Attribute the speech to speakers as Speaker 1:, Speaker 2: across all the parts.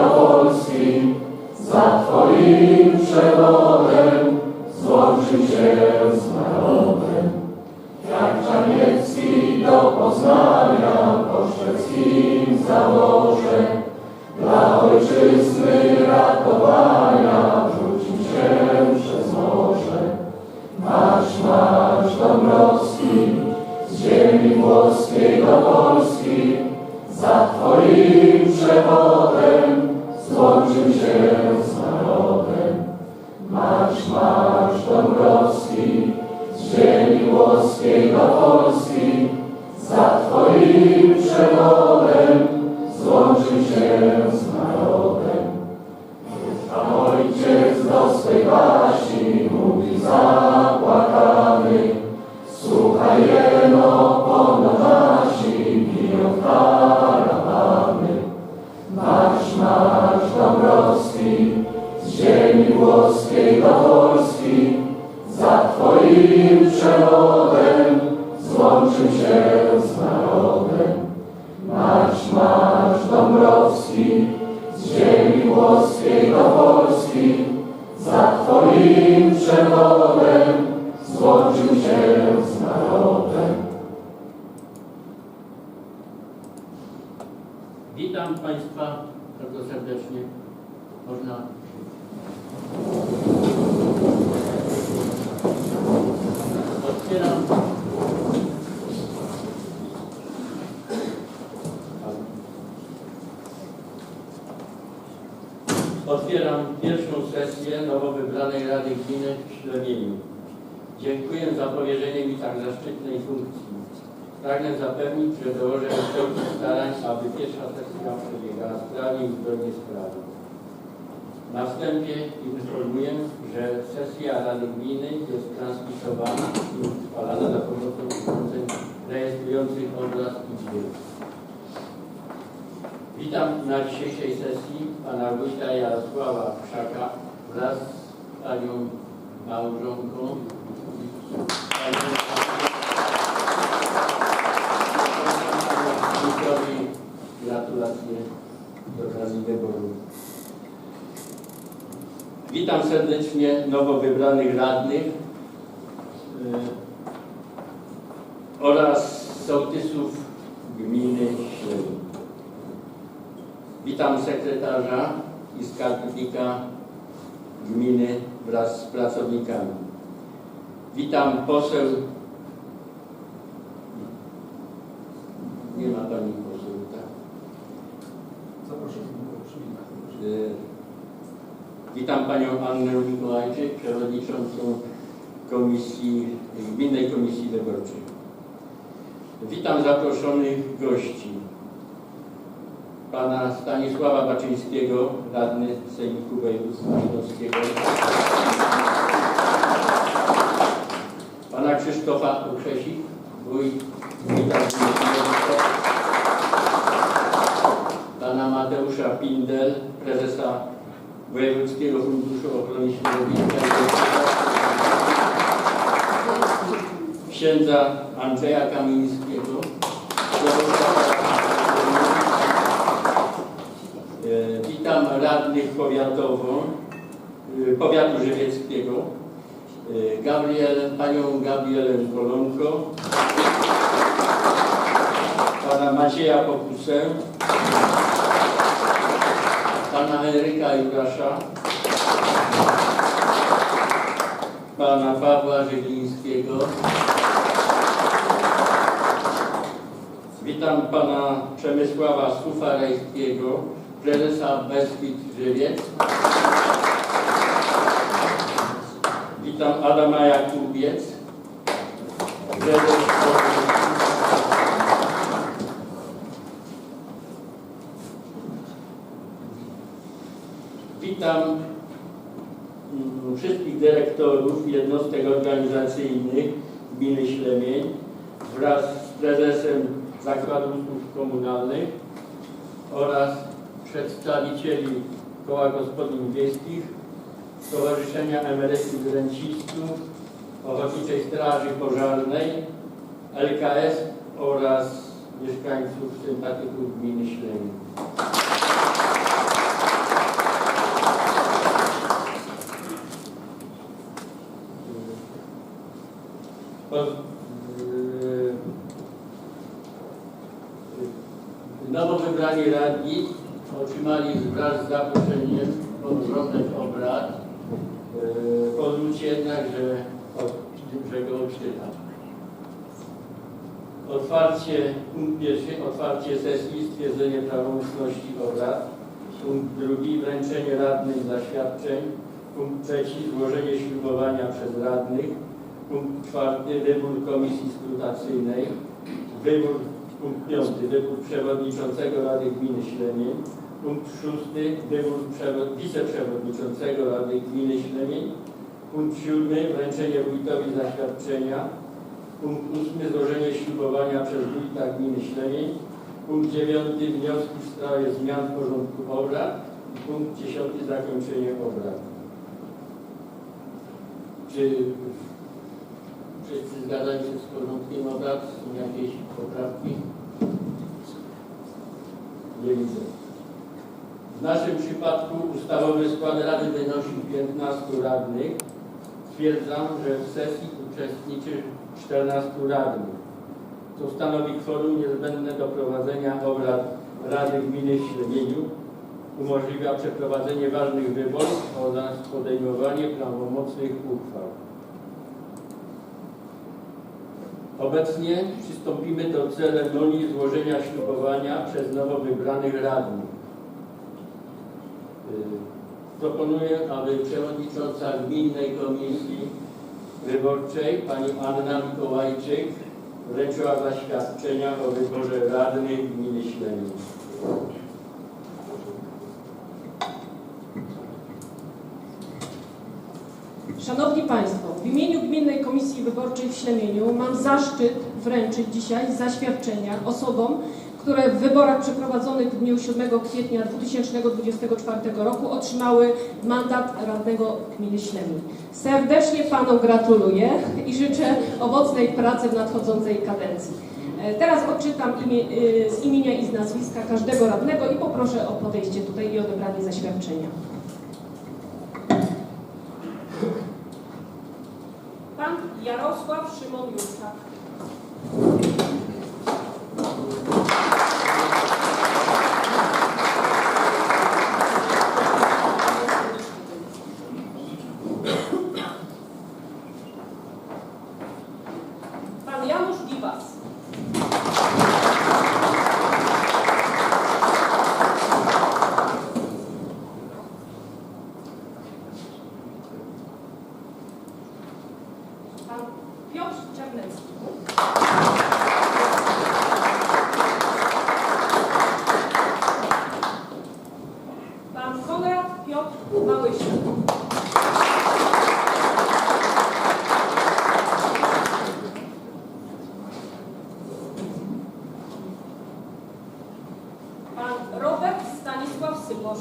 Speaker 1: Polski, za Twoim przewodem złączył się z narodem. Jak Czarniecki do Poznania po szwedzkim zaborze, dla ojczyzny ratowania rzucił się przez morze. Marsz, marsz Dąbrowski, z ziemi włoskiej do Polski, za Twoim przewodem ziemi włoskiej do Polski, za Twoim przewodem złączył się z narodem. Marsz, marsz Dąbrowski, z ziemi włoskiej do Polski, za Twoim przewodem złączył się z narodem.
Speaker 2: Witam Państwa bardzo serdecznie. Można. Sesję nowo wybranej Rady Gminy w Ślemieniu. Dziękuję za powierzenie mi tak zaszczytnej funkcji. Pragnę zapewnić, że dołożę wszelkich starań, aby pierwsza sesja przebiegała sprawnie i zgodnie z prawem. Na wstępie informuję, że sesja Rady Gminy jest transmitowana i utrwalana za pomocą urządzeń rejestrujących obraz i dźwięk. Witam na dzisiejszej sesji pana wójta Jarosława Krzaka wraz z panią małżonką Wójtowi gratulacje z okazji wyboru. Witam serdecznie nowo wybranych radnych y, oraz sołtysów gminy Śledzin. I skarbnika gminy wraz z pracownikami. Witam poseł. Nie ma pani poseł, tak?
Speaker 3: Zapraszam
Speaker 2: Witam panią Annę Mikołajczyk, przewodniczącą komisji, Gminnej Komisji Wyborczej. Witam zaproszonych gości. Pana Stanisława Baczyńskiego, radny Sejmiku Województwa Śląskiego. Pana Krzysztofa Ukrzesik, wójt wójta Pana Mateusza Pindel, prezesa Wojewódzkiego Funduszu Ochrony Środowiska. Księdza Andrzeja Kamińskiego, E, Witam radnych powiatowo, e, powiatu żywieckiego, e, Gabriel, panią Gabrielę Kolonko, pana Macieja Pokusę, pana Henryka Jurasza, pana Pawła Żyglińskiego. Witam pana Przemysława Sufarejskiego, prezesa Beskid Żywiec. Witam Adama Jakubiec, prezes Witam mm, wszystkich dyrektorów jednostek organizacyjnych gminy Ślemień wraz z prezesem Zakładu Usług Komunalnych oraz przedstawicieli Koła Gospodyń Wiejskich, Stowarzyszenia Emerytów i Rencistów, Ochotniczej Straży Pożarnej, LKS oraz mieszkańców sympatyków gminy Ślemi. Nowo y, y, wybrani radni otrzymali wraz z zaproszeniem oglądać obrad. Pozwólcie jednak, że, że go odczytam. Otwarcie, punkt pierwszy, otwarcie sesji, stwierdzenie prawomocności obrad. Punkt drugi, wręczenie radnych zaświadczeń. Punkt trzeci, złożenie ślubowania przez radnych. Punkt czwarty, wybór komisji skrutacyjnej. Wybór, punkt piąty, wybór przewodniczącego Rady Gminy Ślemień. Punkt szósty, wybór przewo- wiceprzewodniczącego Rady Gminy Ślemień. Punkt siódmy, wręczenie wójtowi zaświadczenia. Punkt ósmy, złożenie ślubowania przez wójta gminy Ślemień. Punkt dziewiąty, wnioski w sprawie zmian w porządku obrad. Punkt dziesiąty, zakończenie obrad. Czy wszyscy zgadzają się z porządkiem obrad? Są jakieś poprawki? Nie widzę. W naszym przypadku ustawowy skład Rady wynosi 15 radnych. Stwierdzam, że w sesji uczestniczy 14 radnych, co stanowi kworum niezbędne do prowadzenia obrad Rady Gminy w. Umożliwia przeprowadzenie ważnych wyborów oraz podejmowanie prawomocnych uchwał. Obecnie przystąpimy do ceremonii złożenia ślubowania przez nowo wybranych radnych. Y, Proponuję, aby przewodnicząca Gminnej Komisji Wyborczej pani Anna Mikołajczyk wręczyła zaświadczenia o wyborze radnych gminy Ślemień.
Speaker 4: Szanowni Państwo, w imieniu Gminnej Komisji Wyborczej w Ślemieniu mam zaszczyt wręczyć dzisiaj zaświadczenia osobom, które w wyborach przeprowadzonych w dniu 7 kwietnia 2024 roku otrzymały mandat radnego gminy Ślemień. Serdecznie Panom gratuluję i życzę owocnej pracy w nadchodzącej kadencji. E, Teraz odczytam imię, y, z imienia i z nazwiska każdego radnego i poproszę o podejście tutaj i odebranie zaświadczenia. Pan Jarosław Szymon Juszczak. Pan Janusz Giwas. Pan Piotr Czarnecki. Pan Konrad Piotr Małysiak. Pan Robert Stanisław Syposz.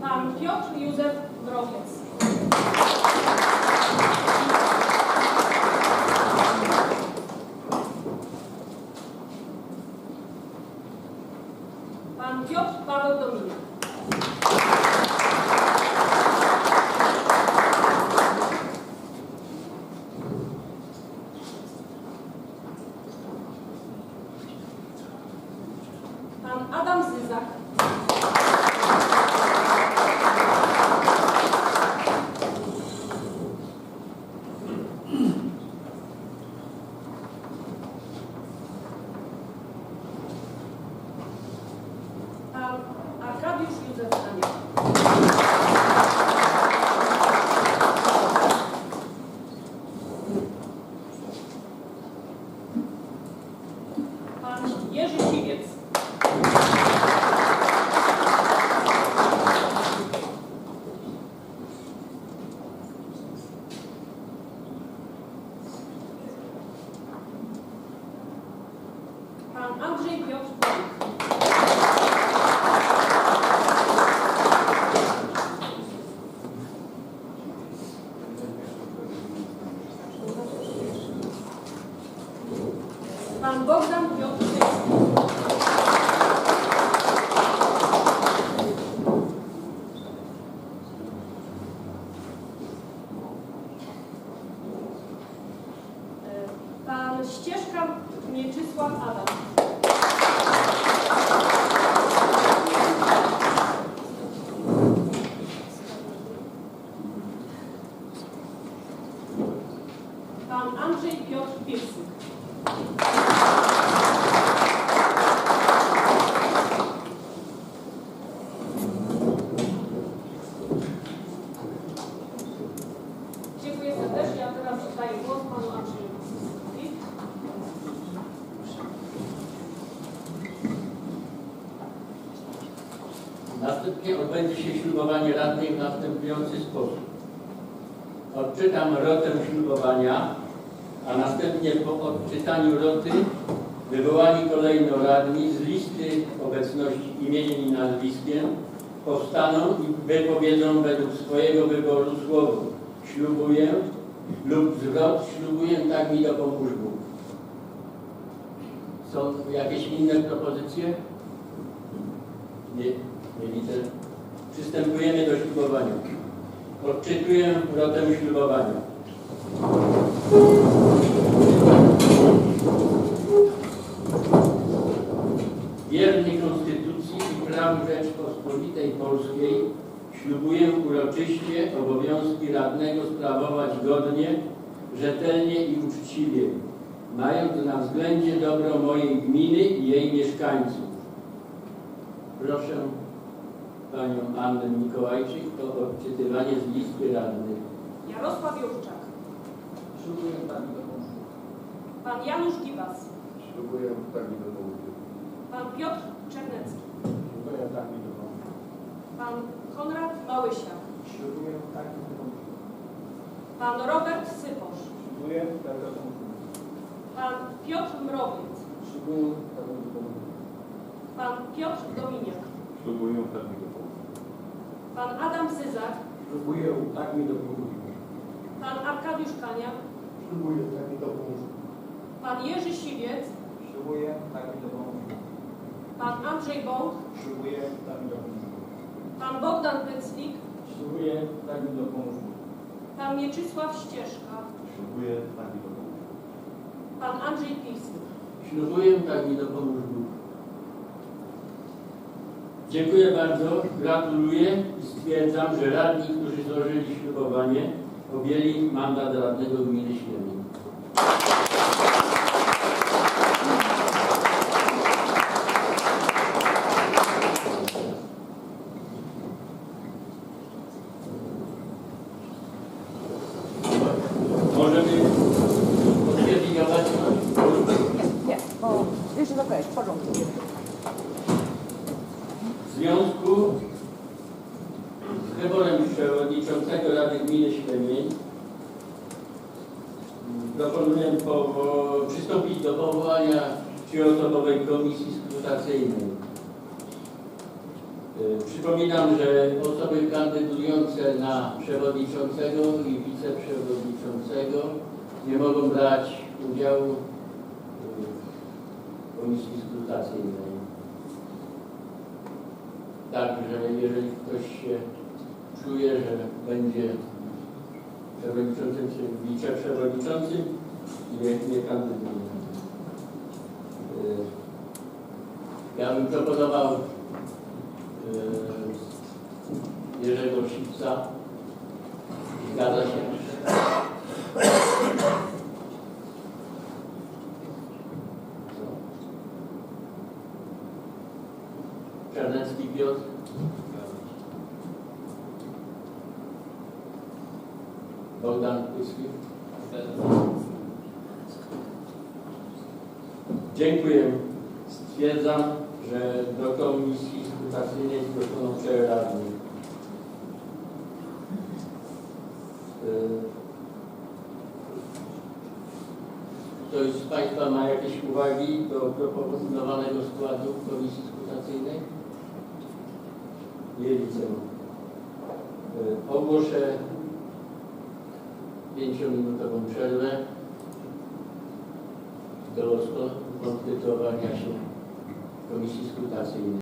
Speaker 4: Pan Piotr Józef Mrowiec. Pan Piotr Paweł Dominik. Pan Adam Zyzak. Arkadiusz. Pan Jerzy Siwiec. Pan Andrzej Piotr Polik. Pan Bogdan Piotr Tycki. Ścieżka Mieczysław Adam. Pan Andrzej Piotr Piecyk. Dziękuję serdecznie, a teraz oddaję głos panu Andrzejowi.
Speaker 2: Następnie odbędzie się ślubowanie radnych w następujący sposób. Odczytam rotę ślubowania, a następnie po odczytaniu roty wywołani kolejno radni z listy obecności imieniem i nazwiskiem powstaną i wypowiedzą według swojego wyboru słowo ślubuję lub zwrot ślubuję tak mi dopomóż Bóg. Są jakieś inne propozycje? Nie, nie widzę. Przystępujemy do ślubowania. Odczytuję rotę ślubowania. Wierny Konstytucji i prawu Rzeczpospolitej Polskiej ślubuję uroczyście obowiązki radnego sprawować godnie, rzetelnie i uczciwie, mając na względzie dobro mojej gminy i jej mieszkańców. Proszę Panią Annę Mikołajczyk o odczytywanie z listy radnych.
Speaker 4: Jarosław Jurczak.
Speaker 3: Ślubuję mi dopomóż.
Speaker 4: Pan Janusz Gibas.
Speaker 1: Ślubuję tak mi dopomóż.
Speaker 4: Pan Piotr Czernecki.
Speaker 1: Tak.
Speaker 4: Pan Konrad Małysiak.
Speaker 3: Tak.
Speaker 4: Pan Robert Syposz.
Speaker 3: Tak mi dopomóż.
Speaker 4: Pan Piotr Mrowiec.
Speaker 3: Tak.
Speaker 4: Pan Piotr Dominiak.
Speaker 1: Tak.
Speaker 4: Pan Adam Syzak.
Speaker 3: Ślubuję tak mi.
Speaker 4: Pan Arkadiusz Kaniak.
Speaker 3: Ślubuję tak mi.
Speaker 4: Pan Jerzy Siwiec.
Speaker 3: Ślubuję tak mi.
Speaker 4: Pan Andrzej Bąk.
Speaker 3: Ślubuję tak dopomóż.
Speaker 4: Pan Bogdan Pyclik.
Speaker 3: Ślubuję tak dopomóż.
Speaker 4: Pan Mieczysław Ścieżka.
Speaker 1: Ślubuję tak dopomóż.
Speaker 4: Pan Andrzej Pisny.
Speaker 2: Ślubuję, tak Bóg. Dziękuję bardzo, gratuluję i stwierdzam, że radni, którzy złożyli ślubowanie, objęli mandat radnego gminy Ślemień. Możemy potwierdzić obecność?
Speaker 5: Nie, bo już jest okej, w porządku.
Speaker 2: W związku z wyborem przewodniczącego Rady Gminy Ślemień proponuję po, po, przystąpić do powołania trzyosobowej komisji skrutacyjnej. Y, Przypominam, że osoby kandydujące na przewodniczącego i wiceprzewodniczącego nie mogą brać udziału y, w komisji skrutacyjnej. Także jeżeli ktoś się czuje, że będzie przewodniczącym czy wiceprzewodniczącym, nie, nie kandyduje. Ja bym proponował y, Jerzego Sipca. Zgadza się? Czarnecki Piotr. Bogdan Pyski. Dziękuję. Stwierdzam, że do komisji skrutacyjnej zgłoszono cztery radnych. Y, Ktoś z Państwa ma jakieś uwagi do proponowanego składu komisji skrutacyjnej? Nie widzę. Y, Ogłoszę pięciominutową przerwę do skonstytuowania się komisji skrutacyjnej.